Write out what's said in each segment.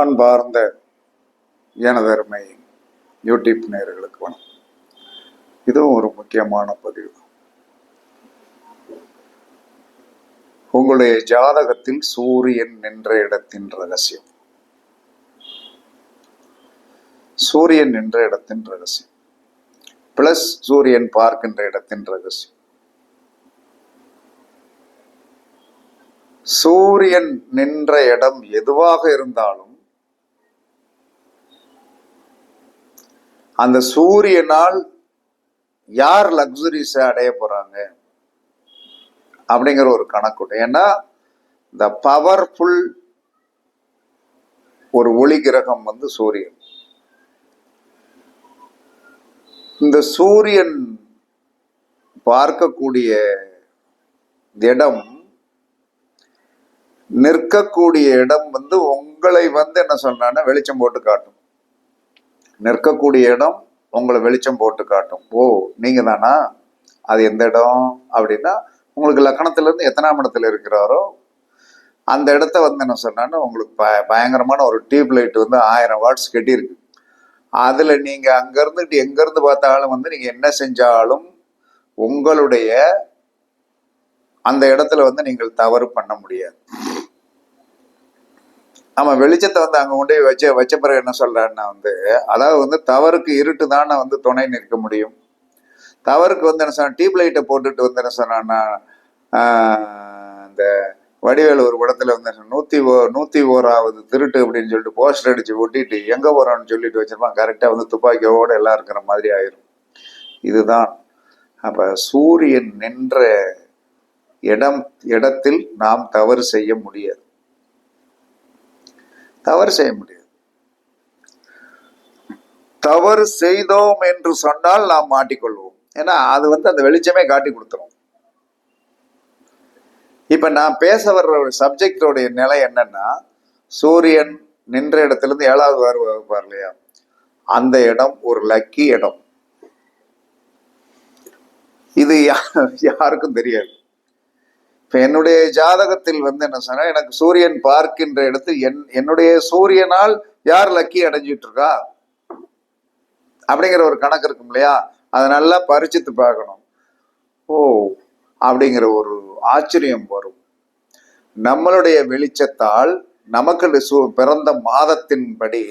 பண்பார்ந்த எனதருமை யூடியூப் நேயர்களுக்கு வணக்கம். இதுவும் ஒரு முக்கியமான பதிவு. உங்களுடைய ஜாதகத்தில் சூரியன் நின்ற இடத்தின் ரகசியம். சூரியன் நின்ற இடத்தின் ரகசியம். பிளஸ் சூரியன் பார்க்கின்ற இடத்தின் ரகசியம். சூரியன் நின்ற இடம் எதுவாக இருந்தாலும் அந்த சூரியனால் யார் லக்ஸுரிஸை அடைய போறாங்க? அப்படிங்கிற ஒரு கணக்கு ஏன்னா இந்த பவர்ஃபுல் ஒரு ஒளி கிரகம் வந்து சூரியன். இந்த சூரியன் பார்க்கக்கூடிய இடம் நிற்கக்கூடிய இடம் வந்து உங்களை வந்து என்ன சொல்றான்னா வெளிச்சம் போட்டு காட்டும். நிற்கக்கூடிய இடம் உங்களை வெளிச்சம் போட்டு காட்டும். ஓ நீங்க தானா? அது எந்த இடம்? அப்படின்னா உங்களுக்கு லக்கணத்திலேருந்து எத்தனாம் இடத்துல இருக்கிறாரோ அந்த இடத்த வந்து என்ன சொன்னான்னு உங்களுக்கு ப பயங்கரமான ஒரு டியூப் லைட் வந்து ஆயிரம் வாட்ஸ் கட்டியிருக்கு. அதில் நீங்கள் அங்கேருந்து எங்கேருந்து பார்த்தாலும் வந்து நீங்கள் என்ன செஞ்சாலும் உங்களுடைய அந்த இடத்துல வந்து நீங்கள் தவறு பண்ண முடியாது. நம்ம வெளிச்சத்தை வந்து அங்க கொண்டு போய் வச்ச வச்ச பிறகு என்ன சொல்றான்னா வந்து அதாவது வந்து தவறுக்கு இருட்டு தானே வந்து துணை நிற்க முடியும். தவறுக்கு வந்து என்ன சொன்ன டியூப் லைட்டை போட்டுட்டு வந்து என்ன சொன்னான்னா இந்த வடிவேலு ஒரு படத்துல வந்து நூத்தி ஓ நூத்தி ஓராவது திருட்டு அப்படின்னு சொல்லிட்டு போஸ்டர் அடிச்சு ஒட்டிட்டு எங்க போறோம்னு சொல்லிட்டு வச்சிருப்பான். கரெக்டா வந்து துப்பாக்கியோட எல்லாம் இருக்கிற மாதிரி ஆயிரும். இதுதான். அப்ப சூரியன் நின்ற இடம் இடத்தில் நாம் தவறு செய்ய முடியாது. தவறு செய்ய முடியாது. தவறு செய்தோம் என்று சொன்னால் நாம் மாட்டிக்கொள்வோம். ஏன்னா அது வந்து அந்த வெளிச்சமே காட்டி கொடுத்துரும். இப்ப நான் பேச வர்ற ஒரு சப்ஜெக்டோடைய நிலை என்னன்னா சூரியன் நின்ற இடத்துல இருந்து ஏழாவது வார வகுப்பார் இல்லையா அந்த இடம் ஒரு லக்கி இடம். இது யா- யாருக்கும் தெரியாது. இப்ப என்னுடைய ஜாதகத்தில் வந்து என்ன சொன்னா எனக்கு சூரியன் பார்க்கின்ற இடத்தில் என் என்னுடைய சூரியனால் யார் லக்கி அடைஞ்சிட்டு இருக்கா அப்படிங்கிற ஒரு கணக்கு இருக்கும் இல்லையா? அதை நல்லா பரிச்சித்து பார்க்கணும். ஓ அப்படிங்கிற ஒரு ஆச்சரியம் வரும். நம்மளுடைய வெளிச்சத்தால் நமக்கு பிறந்த மாதத்தின்படி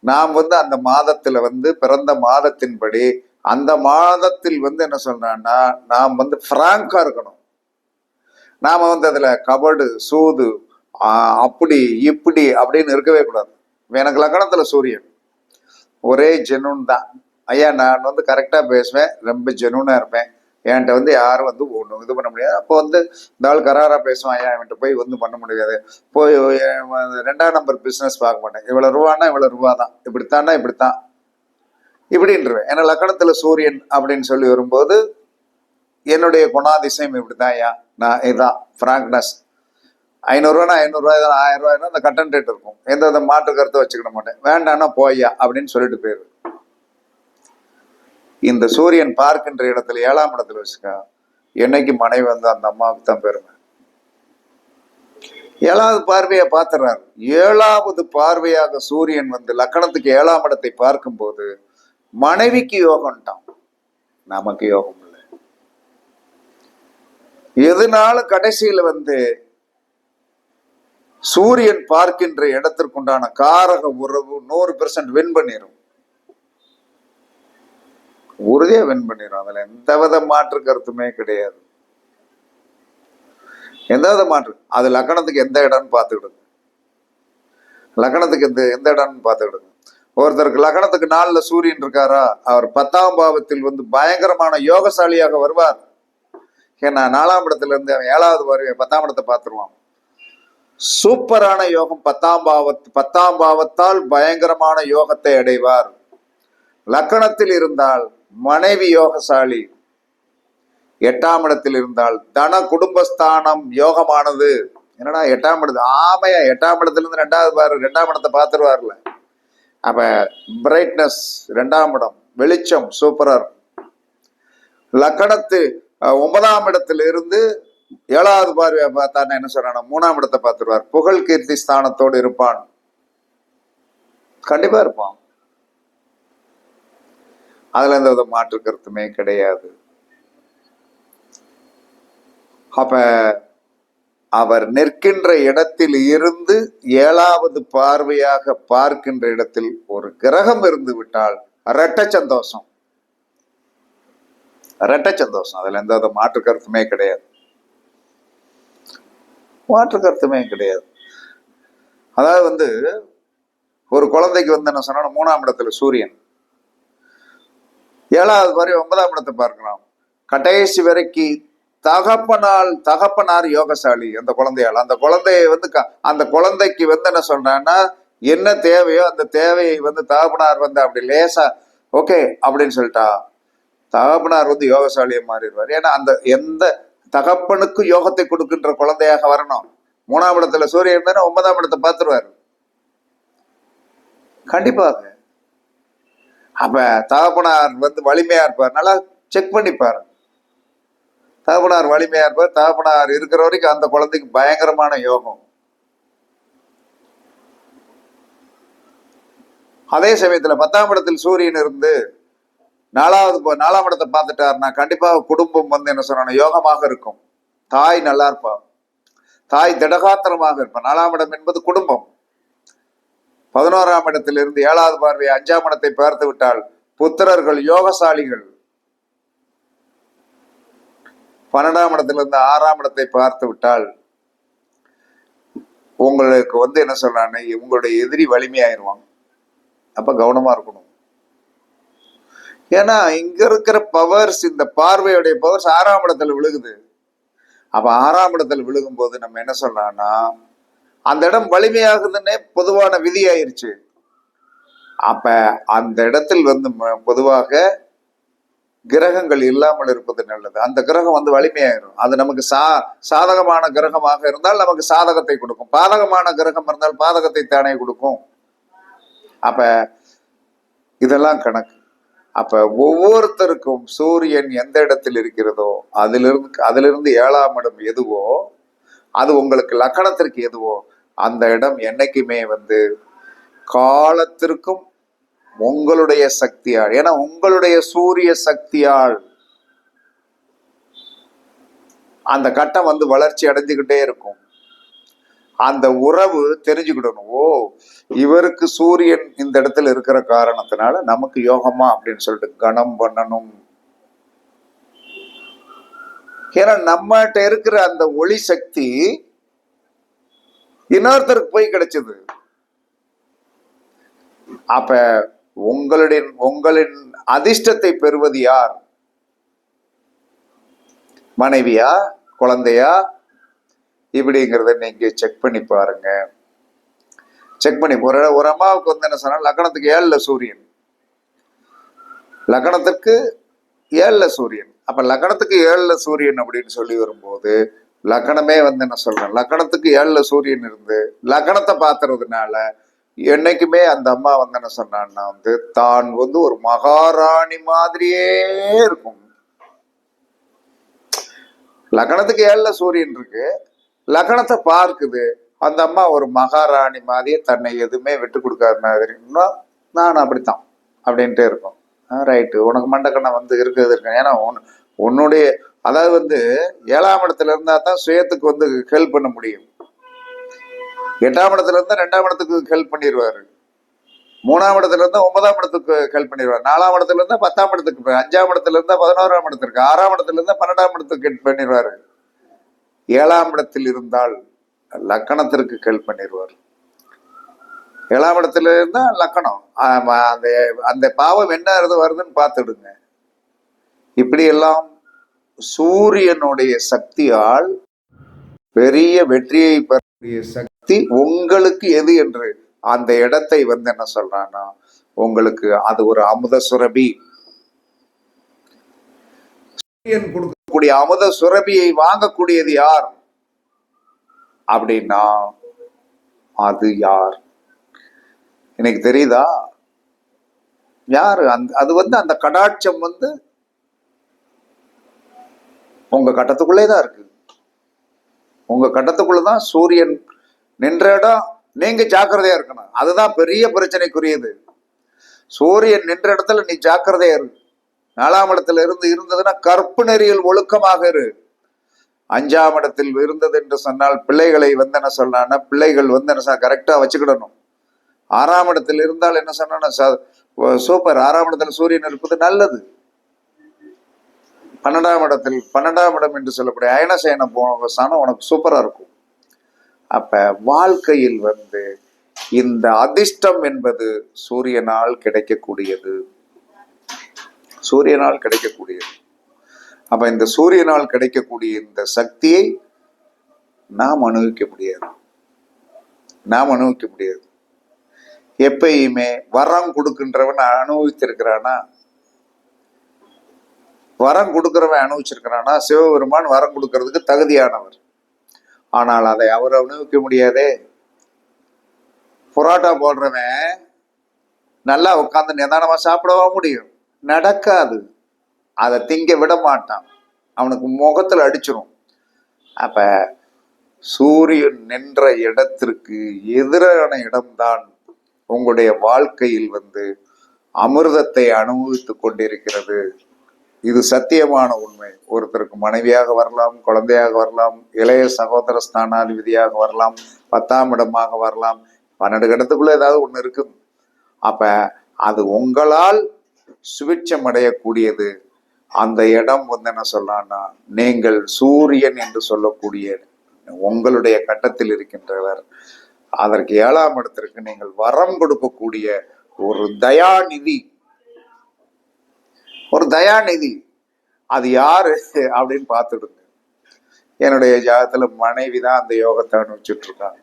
நாம் வந்து அந்த மாதத்துல வந்து பிறந்த மாதத்தின்படி அந்த மாதத்தில் வந்து என்ன சொல்றான்னா நாம் வந்து பிராங்கா இருக்கணும். நாம் வந்து அதில் கபடு சூது அப்படி இப்படி அப்படின்னு இருக்கவே கூடாது. எனக்கு லக்கணத்தில் சூரியன். ஒரே ஜெனூன் தான். ஐயா நான் வந்து கரெக்டாக பேசுவேன். ரொம்ப ஜெனூனாக இருப்பேன். என்கிட்ட வந்து யாரும் வந்து ஒன்றும் இது பண்ண முடியாது. அப்போ வந்து இந்த ஆள் கராராக பேசுவான். ஐயா என்கிட்ட போய் வந்து பண்ண முடியாது. போய் ரெண்டாம் நம்பர் பிஸ்னஸ் பார்க்க மாட்டேன். இவ்வளோ ரூபான்னா இவ்வளோ ரூபா தான். இப்படித்தானா இப்படித்தான். இப்படின்றவேன். ஏன்னா லக்கணத்தில் சூரியன் அப்படின்னு சொல்லி வரும்போது என்னுடைய குணாதிசயம் இப்படிதான் ஐயா. நான் இதான் ஃப்ராங்க்னஸ் ஐநூறுரூவா ஐநூறுரூவா தான் ஆயிரம் ரூபாய்னா அந்த கட்டன் ரேட் இருக்கும். எந்த வித மாற்று கருத்தை வச்சுக்கிட மாட்டேன். வேண்டாம்னா போய்யா அப்படின்னு சொல்லிட்டு போயிரு. இந்த சூரியன் பார்க்கின்ற இடத்துல ஏழாம் இடத்துல வச்சுக்க. என்னைக்கு மனைவி வந்து அந்த அம்மாவுக்கு தான் பெருமை. ஏழாவது பார்வையை பார்த்துறாரு. ஏழாவது பார்வையாக சூரியன் வந்து லக்கணத்துக்கு ஏழாம் இடத்தை பார்க்கும்போது மனைவிக்கு யோகம்ட்டான். நமக்கு யோகம். எதுனாலும் கடைசியில வந்து சூரியன் பார்க்கின்ற இடத்திற்குண்டான காரக உறவு நூறு பெர்சன்ட் வின் பண்ணிடும் உறுதியா வின் பண்ணிடும் அதுல எந்த வித மாற்று கருத்துமே கிடையாது. எந்த வித மாற்று? அது லக்கணத்துக்கு எந்த இடம்னு பார்த்துக்கிடுங்க. லக்கணத்துக்கு எந்த எந்த இடம்னு பார்த்துக்கிடுங்க. ஒருத்தருக்கு லக்கணத்துக்கு நாளில் சூரியன் இருக்காரா? அவர் பத்தாம் பாவத்தில் வந்து பயங்கரமான யோகசாலியாக வருவார். ஏன்னா நாலாம் இடத்துலேருந்து அவன் ஏழாவது வருவேன் பத்தாம் இடத்தை பார்த்துருவான். சூப்பரான யோகம் பத்தாம் பாவத் பத்தாம் பாவத்தால் பயங்கரமான யோகத்தை அடைவார். லக்கணத்தில் இருந்தால் மனைவி யோகசாலி. எட்டாம் இடத்தில் இருந்தால் தன குடும்பஸ்தானம் யோகமானது. என்னடா எட்டாம் இடத்து ஆமையா எட்டாம் இடத்துலேருந்து ரெண்டாவது பாரு ரெண்டாம் இடத்தை பார்த்துருவார்ல. அப்ப பிரைட்னஸ் ரெண்டாம் இடம் வெளிச்சம் சூப்பராக இருக்கும். லக்கணத்து ஒன்பதாம் இடத்துல இருந்து ஏழாவது பார்வையை பார்த்தான்னு என்ன சொன்னா மூணாம் இடத்தை பார்த்துருவார். புகழ் கீர்த்தி ஸ்தானத்தோடு இருப்பான். கண்டிப்பா இருப்பான். அதுல எந்த வித மாற்று கருத்துமே கிடையாது. அப்ப அவர் நிற்கின்ற இடத்தில் இருந்து ஏழாவது பார்வையாக பார்க்கின்ற இடத்தில் ஒரு கிரகம் இருந்து விட்டால் ரெட்ட சந்தோஷம் ரெட்ட சந்தோஷம் அதில் எந்த வித மாற்று கருத்துமே கிடையாது. மாற்று கருத்துமே கிடையாது. அதாவது வந்து ஒரு குழந்தைக்கு வந்து என்ன சொன்னா மூணாம் இடத்துல சூரியன். ஏழாவது வரை ஒன்பதாம் இடத்தை பார்க்கலாம். கடைசி வரைக்கு தகப்பனால் தகப்பனார் யோகசாலி அந்த குழந்தையால். அந்த குழந்தையை வந்து க- அந்த குழந்தைக்கு வந்து என்ன சொல்றான்னா என்ன தேவையோ அந்த தேவையை வந்து தகப்பனார் வந்து அப்படி லேசா ஓகே அப்படின்னு சொல்லிட்டா. தகப்பனார் வந்து யோகசாலியை மாறிடுவார். ஏன்னா அந்த எந்த தகப்பனுக்கு யோகத்தை கொடுக்கின்ற குழந்தையாக வரணும். மூணாம் இடத்துல சூரியன் தானே ஒன்பதாம் இடத்தை பார்த்துருவாரு. கண்டிப்பாக. அப்ப தகப்பனார் வந்து வலிமையா இருப்பார். நல்லா செக் பண்ணிப்பாரு. தகப்பனார் வலிமையா இருப்பார். தகப்பனார் இருக்கிற வரைக்கும் அந்த குழந்தைக்கு பயங்கரமான யோகம். அதே சமயத்துல பத்தாம் இடத்தில் சூரியன் இருந்து நாலாவது நாலாம் இடத்தை பார்த்துட்டாருன்னா கண்டிப்பாக குடும்பம் வந்து என்ன சொன்னா யோகமாக இருக்கும். தாய் நல்லா இருப்பா. தாய் திடகாத்திரமாக இருப்பான் நாலாம் இடம் என்பது குடும்பம். பதினோராம் இடத்திலிருந்து ஏழாவது பார்வை அஞ்சாம் இடத்தை பார்த்து விட்டால் புத்திரர்கள் யோகசாலிகள். பன்னெண்டாம் இடத்திலிருந்து ஆறாம் இடத்தை பார்த்து விட்டால் உங்களுக்கு வந்து என்ன சொல்றான்னு உங்களுடைய எதிரி வலிமையாயிருவாங்க. அப்ப கவனமா இருக்கணும். ஏன்னா இங்க இருக்கிற பவர்ஸ் இந்த பார்வையுடைய பவர்ஸ் ஆறாம் இடத்துல விழுகுது. அப்ப ஆறாம் இடத்துல விழுகும் போது நம்ம என்ன சொல்றோம்னா அந்த இடம் வலிமையாகுதுன்னே பொதுவான விதி ஆயிருச்சு அப்ப அந்த இடத்தில் வந்து ம- பொதுவாக கிரகங்கள் இல்லாமல் இருப்பது நல்லது. அந்த கிரகம் வந்து வலிமையாயிரும். அது நமக்கு சா சாதகமான கிரகமாக இருந்தால் நமக்கு சாதகத்தை கொடுக்கும். பாதகமான கிரகம் இருந்தால் பாதகத்தை தானே கொடுக்கும். அப்ப இதெல்லாம் கணக்கு. அப்ப ஒவ்வொருத்தருக்கும் சூரியன் எந்த இடத்தில் இருக்கிறதோ அதிலிருந்து அதிலிருந்து ஏழாம் இடம் எதுவோ அது உங்களுக்கு லக்கணத்திற்கு எதுவோ அந்த இடம் என்னைக்குமே வந்து காலத்திற்கும் உங்களுடைய சக்தியால் ஏன்னா உங்களுடைய சூரிய சக்தியால் அந்த கட்டம் வந்து வளர்ச்சி அடைஞ்சுக்கிட்டே இருக்கும். அந்த உறவு தெரிஞ்சுக்கிடணும். ஓ இவருக்கு சூரியன் இந்த இடத்துல இருக்கிற காரணத்தினால நமக்கு யோகமா அப்படின்னு சொல்லிட்டு கணம் பண்ணணும். ஏன்னா நம்மகிட்ட இருக்கிற அந்த ஒளி சக்தி இன்னொருத்தருக்கு போய் கிடைச்சது. அப்ப உங்களுடைய உங்களின் அதிர்ஷ்டத்தை பெறுவது யார்? மனைவியா? குழந்தையா? இப்படிங்கிறத நீங்க செக் பண்ணி பாருங்க. செக் பண்ணி ஒரு ஒரு அம்மாவுக்கு வந்து என்ன சொன்னா லக்னத்துக்கு ஏழுல சூரியன். லக்னத்துக்கு ஏழுல சூரியன். அப்ப லக்னத்துக்கு ஏழுல சூரியன் அப்படின்னு சொல்லி வரும்போது லக்னமே வந்து என்ன சொல்றேன் லக்னத்துக்கு ஏழுல சூரியன் இருந்து லக்னத்தை பாத்துறதுனால என்னைக்குமே அந்த அம்மா வந்து என்ன சொன்னான்னா வந்து தான் வந்து ஒரு மகாராணி மாதிரியே இருக்கும். லக்னத்துக்கு ஏழுல சூரியன் இருக்கு. லக்னத்தை பார்க்குது. அந்த அம்மா ஒரு மகாராணி மாதிரியே தன்னை எதுவுமே விட்டு கொடுக்காத மாதிரி. "நான் நான் அப்படித்தான் அப்படின்ட்டு இருக்கும். ரைட்டு உனக்கு மண்டக்கண்ணை வந்து இருக்கிறது இருக்கு ஏன்னா உன் உன்னுடைய அதாவது வந்து ஏழாம் இடத்துல இருந்தா தான் சுயத்துக்கு வந்து ஹெல்ப் பண்ண முடியும். எட்டாம் இடத்துல இருந்தா ரெண்டாம் இடத்துக்கு ஹெல்ப் பண்ணிடுவாரு மூணாம் இடத்துல இருந்தா ஒன்பதாம் இடத்துக்கு ஹெல்ப் பண்ணிடுவார் நாலாம் இடத்துல இருந்தா பத்தாம் இடத்துக்கு அஞ்சாம் இடத்துல இருந்தா பதினோராம் இடத்துக்கு ஆறாம் இடத்துல இருந்தா பன்னெண்டாம் இடத்துக்கு ஹெல்ப் பண்ணிடுவாரு ஏழாம் இடத்தில் இருந்தால் லக்கணத்திற்கு ஹெல்ப் பண்ணிடுவார். ஏழாம் இடத்துல இருந்தால் லக்கணம். அந்த அந்த பாவம் என்ன இருந்து வருதுன்னு பார்த்துடுங்க. இப்படியெல்லாம் சூரியனுடைய சக்தியால் பெரிய வெற்றியை பெறக்கூடிய சக்தி உங்களுக்கு எது என்று அந்த இடத்தை வந்து என்ன சொல்றான்னா உங்களுக்கு அது ஒரு அமுத சுரபி கொடுக்கக்கூடிய அமுத சுரபியை வாங்கக்கூடியது யார்? அப்படின்னா அது யார்? எனக்கு தெரியுதா? யாரு? அந்த அது வந்து அந்த கடாட்சம் வந்து உங்க கட்டத்துக்குள்ளே தான் இருக்கு. உங்க கட்டத்துக்குள்ள தான் சூரியன் நின்ற இடம் நீங்க ஜாக்கிரதையா இருக்கணும். அதுதான் பெரிய பிரச்சனைக்குரியது. சூரியன் நின்ற இடத்துல நீ ஜாக்கிரதையா இருக்கு நாலாம் இடத்துல இருந்து இருந்ததுன்னா கற்பு நெறியில் ஒழுக்கமாக இரு. அஞ்சாம் இடத்தில் இருந்தது என்று சொன்னால் பிள்ளைகளை வந்து என்ன சொன்னான்னா பிள்ளைகள் வந்து என்ன கரெக்டா வச்சுக்கிடணும். ஆறாம் இடத்தில் இருந்தால் என்ன சொன்னா சூப்பர் ஆறாம் இடத்துல சூரியன் இருப்பது நல்லது. பன்னெண்டாம் இடத்தில் பன்னெண்டாம் இடம் என்று சொல்லக்கூடிய அயனசயனம் போன ஸ்தானம் உனக்கு சூப்பரா இருக்கும். அப்ப வாழ்க்கையில் வந்து இந்த அதிர்ஷ்டம் என்பது சூரியனால் கிடைக்கக்கூடியது. சூரியனால் கிடைக்கக்கூடியது. அப்ப இந்த சூரியனால் கிடைக்கக்கூடிய இந்த சக்தியை நாம் அனுபவிக்க முடியாது. நாம் அனுபவிக்க முடியாது. எப்பயுமே வரம் கொடுக்கின்றவன் அனுபவித்திருக்கிறானா? வரம் கொடுக்கிறவன் அனுபவிச்சிருக்கிறானா? சிவபெருமான் வரம் கொடுக்கறதுக்கு தகுதியானவர். ஆனால் அதை அவர் அனுபவிக்க முடியாதே. புரோட்டா போடுறவன் நல்லா உட்காந்து நிதானமா சாப்பிடவா முடியும். நடக்காது. அதை திங்க விட மாட்டான். அவனுக்கு முகத்தில் அடிச்சிடும் அப்ப சூரியன் நின்ற இடத்திற்கு எதிரான இடம்தான் உங்களுடைய வாழ்க்கையில் வந்து அமிர்தத்தை அனுபவித்துக் கொண்டிருக்கிறது. இது சத்தியமான உண்மை. ஒருத்தருக்கு மனைவியாக வரலாம் குழந்தையாக வரலாம் இளைய சகோதர ஸ்தானாதிபதியாக வரலாம் பத்தாம் இடமாக வரலாம். பன்னெண்டு இடத்துக்குள்ள ஏதாவது ஒன்று இருக்கும். அப்ப அது உங்களால் சுவிட்சம் அடையக்கூடியது அந்த இடம் வந்து என்ன சொல்லலாம்னா நீங்கள் சூரியன் என்று சொல்லக்கூடிய உங்களுடைய கட்டத்தில் இருக்கின்றவர். அதற்கு ஏழாம் இடத்திற்கு நீங்கள் வரம் கொடுக்கக்கூடிய ஒரு தயாநிதி. ஒரு தயாநிதி. அது யாரு அப்படின்னு பார்த்துடுங்க. என்னுடைய ஜாதத்துல மனைவி தான் அந்த யோகத்தை அனுபவிச்சுட்டு இருக்காங்க.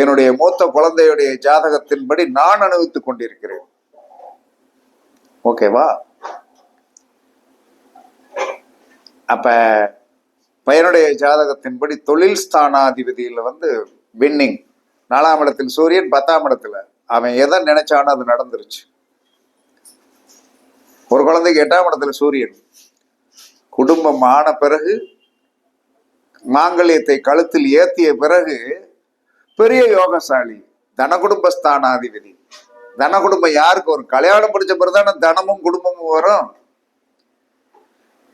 என்னுடைய மூத்த குழந்தையுடைய ஜாதகத்தின்படி நான் அனுபவித்துக் கொண்டிருக்கிறேன். ஓகேவா அப்ப பையனுடைய ஜாதகத்தின்படி தொழில் ஸ்தானாதிபதியில வந்து வின்னிங் நாலாம் இடத்தில் சூரியன் பத்தாம் இடத்துல. அவன் எதை நினைச்சானோ அது நடந்துருச்சு. ஒரு குழந்தைக்கு எட்டாம் இடத்துல சூரியன். குடும்பம் ஆன பிறகு மாங்கல்யத்தை கழுத்தில் ஏத்திய பிறகு பெரிய யோகசாலி தன குடும்ப ஸ்தானாதிபதி தன குடும்பம் யாருக்கு வரும்? கல்யாணம் முடிச்ச பிறகுதானே தனமும் குடும்பமும் வரும்.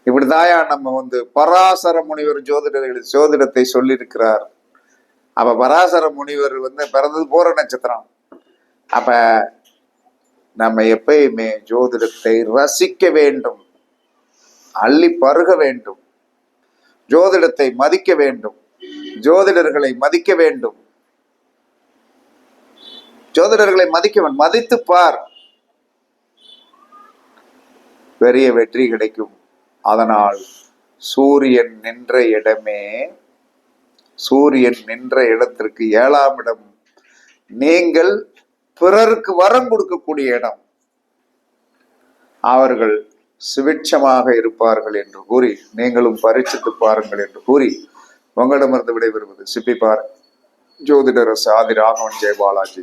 இப்படிதாயா நம்ம வந்து பராசர முனிவர் ஜோதிடர்கள் ஜோதிடத்தை சொல்லியிருக்கிறார். அப்ப பராசர முனிவர் வந்து பிறந்தது பூர நட்சத்திரம். அப்ப நம்ம எப்பயுமே ஜோதிடத்தை ரசிக்க வேண்டும். அள்ளி பருக வேண்டும். ஜோதிடத்தை மதிக்க வேண்டும். ஜோதிடர்களை மதிக்க வேண்டும். ஜோதிடர்களை மதிக்கவன் மதித்து பார் பெரிய வெற்றி கிடைக்கும். அதனால் சூரியன் நின்ற இடமே சூரியன் நின்ற இடத்திற்கு ஏழாம் இடம். நீங்கள் பிறருக்கு வரம் கொடுக்கக்கூடிய இடம். அவர்கள் சுபிட்சமாக இருப்பார்கள் என்று கூறி நீங்களும் பரிச்சித்து பாருங்கள் என்று கூறி உங்களிடமிருந்து விடைபெறுவது சிப்பிப்பார் ஜோதிடர் ஆதி ராகவன் ஜெயபாலாஜி.